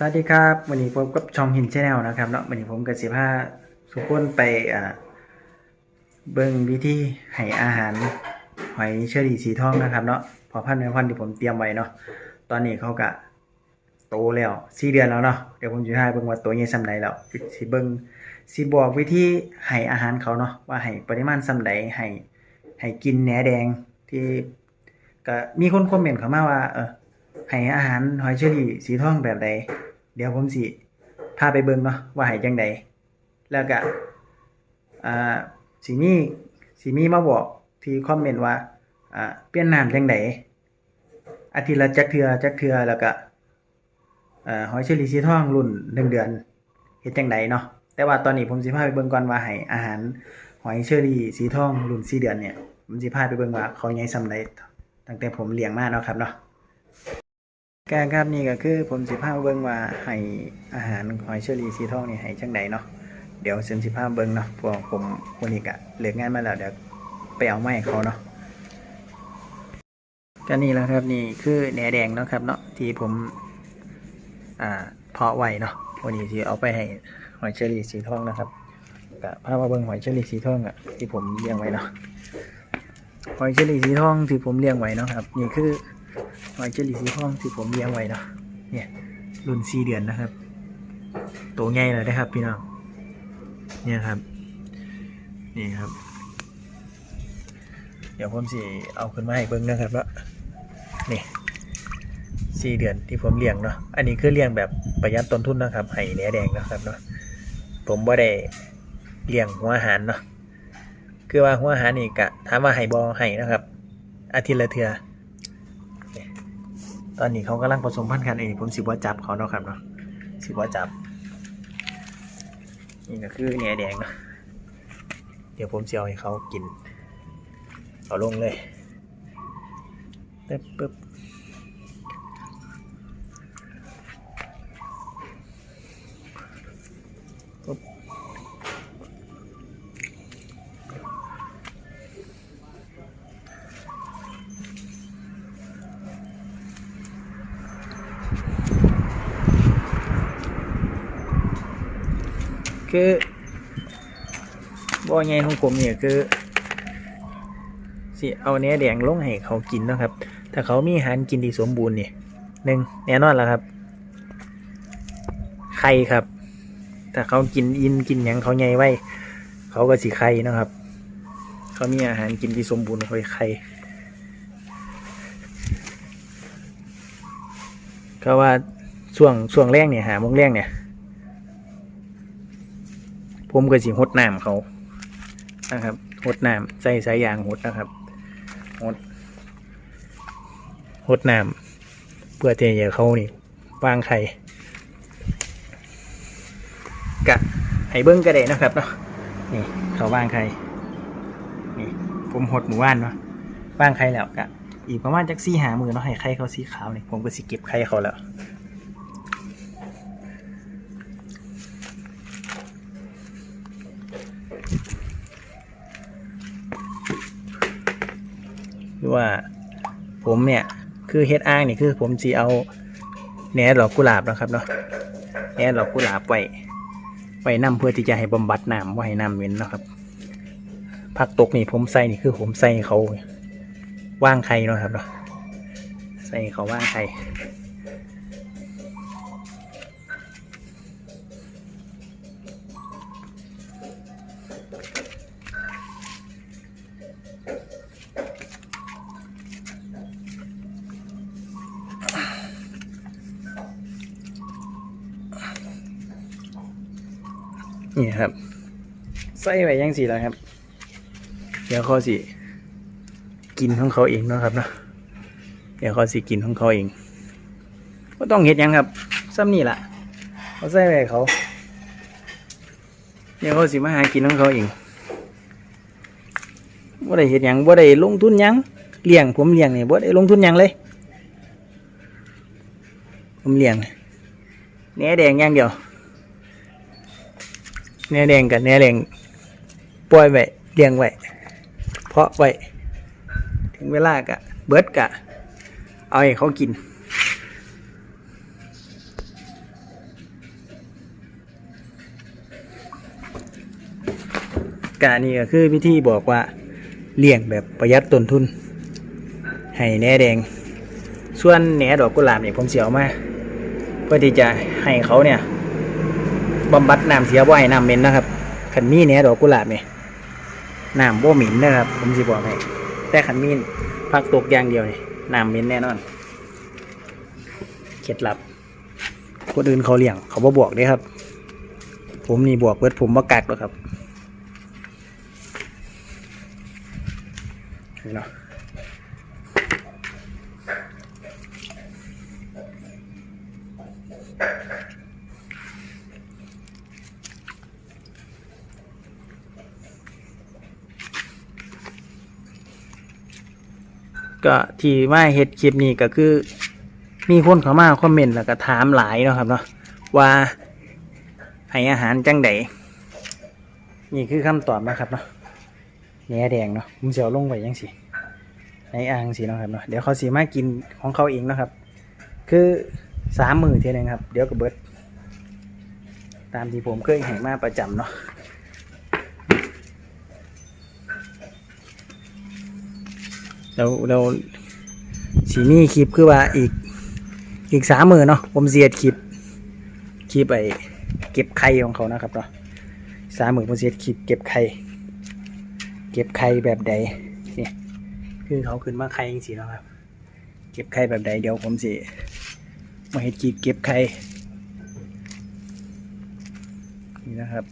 สวัสดีครับวันนี้พบกับช่องหินชาแนลนะครับเนาะวันนี้ผมกับสิพาสุกคนไปอ่าเบิ่งวิธีให้อาหารหอยเชอรี่สีทองนะครับเนาะพอพันแม่พันที่ผมเตรียมไว้เนาะตอนนี้เขากะโตแล้วสี่เดือนแล้วเนาะเดี๋ยวผมจะให้เบิ่งว่าตัวใหญ่ส่ำใดแล้วสิเบิ่งสิบอกวิธีให้อาหารเขาเนาะว่าให้ปริมาณส่ำใดให้ให้กินแหนแดงที่ก็มีคนคอมเมนต์เข้ามาว่าเออให้อาหารหอยเชอรี่สีทองแบบใด เดี๋ยวผมสิพาไปเบิ่งเนาะว่าให้จังใดแล้วก็อ่าสิมีสิมีมาบอกที่คอมเมนต์ว่าอ่าเปลี่ยนน้ำจังใดอาทิตย์ละจักเทื่อจักเทื่อแล้วก็อ่าหอยเชอรี่สีทองรุ่นหนึ่งเดือนเฮ็ดจังใดเนาะแต่ว่าตอนนี้ผมสิพาไปเบิ่งก่อนว่าให้อาหารหอยเชอรี่สีทองรุ่น4เดือนเนี่ยผมสิพาไปเบิ่งว่าเขาใหญ่ส่ำใดตั้งแต่ผมเลี้ยงมาเนาะครับเนาะ แการครับนี่ก็คือผมสิพาเบิ่งว่าให้อาหารหอยเชอรี่สีทองนี่ให้จังใดเนาะเดี๋ยวเซนสิพาเบิ่งเนาะพวกผมวันนี้ก็เลิกงานมาแล้วเดี๋ยวไปเอาไม้เขาเนาะก็นี่แหละครับนี่คือแหนแดงเนาะครับเนาะที่ผมอ่าเพาะไว้เนาะวันนี้ที่เอาไปให้หอยเชอรี่สีทองนะครับก็พามาเบิ่งหอยเชอรี่สีทองอะที่ผมเลี้ยงไว้เนาะหอยเชอรี่สีทองที่ผมเลี้ยงไว้เนาะครับนี่คือ หอยเจลี่สีทองที่ผมเลี้ยงไว้เนาะเนี่ยรุ่นสี่เดือนนะครับโตใหญ่เลยนะครับพี่น้องเนี่ยครับ นี่ครับ เดี๋ยวผมสิเอาขึ้นมาให้เบิ้งนะครับว่านี่สี่เดือนที่ผมเลี้ยงเนาะอันนี้คือเลี้ยงแบบประหยัดต้นทุนนะครับไห้เนื้อแดงนะครับเนาะผมว่าได้เลี้ยงหัวอาหารเนาะคือว่าหัวอาหารนี่กะถามว่าไห้บอไห้นะครับ อาทิตย์ละเทือ ตอนนี้เขากำลังผสมพันธุ์กันเองผมสิบว่าจับเขาเนาะครับเนาะสิบว่าจับ นี่ก็คือเนื้อแดงเนาะเดี๋ยวผมจะเอาให้เขากิน เอาลงเลยปึ๊บปึ๊บ คือบ่อใหญ่ของผมเนี่ยคือสิเอาเนื้อแดงลงให้เขากินนะครับ ถ้าเขามีอาหารกินที่สมบูรณ์เนี่ยหนึ่งแน่นอนแล้วครับ ไข่ครับ ถ้าเขากินอินกินหยังเขาใหญ่ไว้ เขาก็สิไข่นะครับ เขามีอาหารกินที่สมบูรณ์เขาไข่ก็ว่าช่วงช่วงแรกเนี่ยหาโมงแรกเนี่ย ผมก็สิหดน้ำเขานะครับหดน้ำใส่สายยางหดนะครับหดหดน้ำเพื่อเที่จะเขานี่วางไข่กะให้เบิ้งกระเดนะครับเนาะนี่เขาวางไข่นี่ผมหดหมู่บ้านเนาะวางไข่แล้วกะอีกประมาณจักซี่หามือเนาะให้ไข่เขาสีขาวนี่ผมก็สิเก็บไข่เขาแล้ว คือว่าผมเนี่ยคือเฮ็ดอ้างนี่คือผมจีเอาแหนดอกกุหลาบนะครับเนาะแหนดอกกุหลาบไว้ไว้นํเพื่อที่จะให้บำบัดน้ำว่าให้น้ำเว้นนะครับผักตกนี่ผมใส่นี่คือผมใส่เขาว่างไข่เนาะครับเนาะใส่เขาว่างไข่ นี่ครับ ใส่ไว้ยังสีแล้วครับ เดี๋ยวเขาสิ กินของเขาเองนะครับนะเดี๋ยวเขาสิกินของเขาเองก็ต้องเห็ดยังครับซ้ำนี่แหละเขาใส่ไว้เขา เดี๋ยวเขาสิมาหากินของเขาเองว่าได้เห็ดยังว่าได้ลงทุนยังเลี้ยงผมเลี้ยงนี่ว่าได้ลงทุนยังเลย ผมเลี้ยงเนื้อแดงอย่างเดียว เนื้แดงกับเนื้แดงปล่อยไว้เลี้ยงไว้เพาะไว้ถึงเวลากะเบิดกะ เอาให้เขากินการนี้ก็คือวิธีบอกว่าเลี้ยงแบบประหยัดต้นทุน ให้แหนแดง ส่วนแหนดอกกุหลาบเนี่ยผมเสียวมาเพื่อที่จะให้เขาเนี่ย บำบัดน้ำเสียบ่ให้น้ำเหม็นนะครับขันมีแหนดอกกุหลาบเนี่ยน้ำบ่เหม็นนะครับผมสิบอกให้แต่ขันมีพักตกอย่างเดียวเนี่ยน้ำเหม็นแน่นอนเคล็ดลับคนอื่นเขาเลี้ยง เขาบ่บอกเด้ครับ ผมนี่บวกเบิดผมบ่กักหรอกครับนี่เนาะ ก็ที่มาเฮ็ดคลิปนี้ก็คือ มีคนเข้ามาคอมเมนต์แล้วก็ถามหลายเนาะครับเนาะว่าให้อาหารจังใดนี่คือคำตอบนะครับเนาะแหนแดงเนาะผมจะเอาลงไว้ยังสิในอ่างสิเนาะครับเนาะเดี๋ยวเขาสีมากินของเขาเองเนาะครับ คือสามมือเทียหนึงครับ เดี๋ยวก็เบิดตามที่ผมเคยให้มาประจำเนาะ เราเราสีมีคลิปคือว่าอีกอีกสามมือเนาะผมเสียดคลิปคลิปไอเก็บไข่ของเขานะครับเนาะสามมือผมเสียดคลิปเก็บไข่เก็บไข่แบบใดเนี่ยคือเขาขึ้นมาไข่จริงๆแล้วครับ เก็บไข่แบบใดเดี๋ยวผมสิมาเห็ดคลิปเก็บไข่นี่นะครับ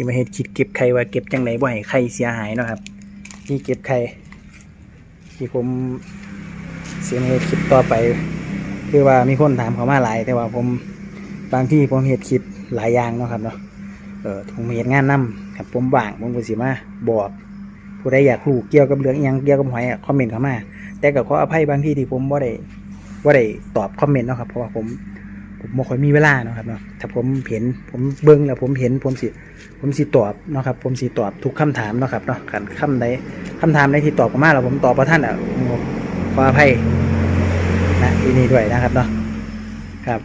สิมาเฮ็ดคิดเก็บไข่ว่าเก็บจังไดบ่ให้ไข่เสียหายเนาะครับที่เก็บไข่ที่ผมเสียมาเฮ็ดคลิปต่อไป คือว่ามีคนถามเขามาหลาย แต่ว่าผมบางที่ผมเฮ็ดคลิปหลายอย่างเนาะครับเนาะเออผมเฮ็ดงานนํครับผมว่างผมก็สิมาบอกผู้ใดอยากรู้เกี่ยวกับเรื่องอิหยังเกี่ยวกับหอยอะคอมเมนต์เข้ามา แต่ก็ขออภัยบางที่ที่ผมบ่ได้บ่ได้ตอบคอมเมนต์เนาะครับเพราะว่าผม ผมบ่ค่อยมีเวลาเนาะครับเนาะถ้าผมเห็นผมเบิ่งแล้วผมเห็นผมสิผมสิตอบเนาะครับ ผมสิตอบทุกคำถามเนาะครับเนาะขันคำใดคำถามใดที่ตอบออกมาแล้วผมตอบประท่านอะขออภัยนะที่นี่ด้วยนะครับเนาะครับ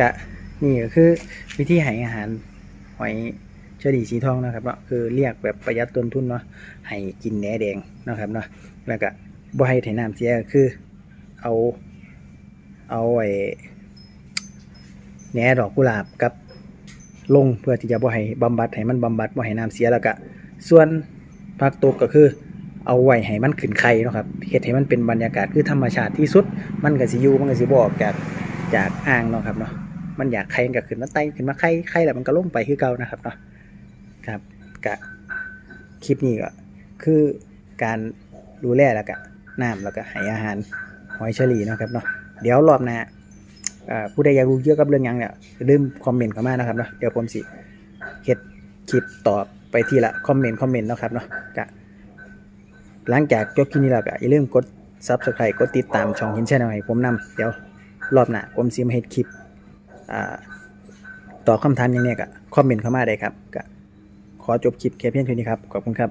กะนี่ก็คือวิธีให้อาหารหอยเฉลี่สีทองนะครับเนาะคือเรียกแบบประหยัดต้นทุนเนาะให้กินแหนแดงเนาะครับเนาะแล้วก็บ่ให้ไถน้ำเสียก็คือเอาเอาไอ้ แหนดอกกุหลาบกับลงเพื่อที่จะบ่ให้บำบัดให้มันบำบัดบ่ให้น้ำเสียแล้วก็ส่วนผักตบก็คือเอาไว้ให้มันขึ้นไข่เนาะครับเฮ็ดให้มันเป็นบรรยากาศคือธรรมชาติที่สุด มันก็สิอยู่มันก็สิบ่ออกจากจากอ่างเนาะครับเนาะมันอยากไข่มันก็ขึ้นมาไต่ขึ้นมาไข่ไข่แล้วมันก็ลงไปคือเก่านะครับเนาะครับกะคลิปนี้ก็คือการดูแลแล้วก็น้ำแล้วก็ให้อาหารหอยเชอรี่เนาะครับเนาะเดี๋ยวรอบหน้า ผู้ใดอยากรู้เกี่ยวกับเรื่องยังเนี่ยลืมคอมเมนต์เข้ามานะครับเนาะเดี๋ยวผมสิเฮ็ดคลิปตอบไปทีละคอมเมนต์คอมเมนต์นะครับเนาะกะหลังจากจบคลิปนี้แล้วก็อย่าลืมกด Subscribe กดติดตามช่องหินแชนแนลให้ผมนำเดี๋ยวรอบหน้าผมสิมาเฮ็ดคลิปตอบคำถามอย่างเนี้ยก็คอมเมนต์เข้ามาได้ครับก็ขอจบคลิปแค่เพียงเท่านี้ครับ ขอบคุณครับ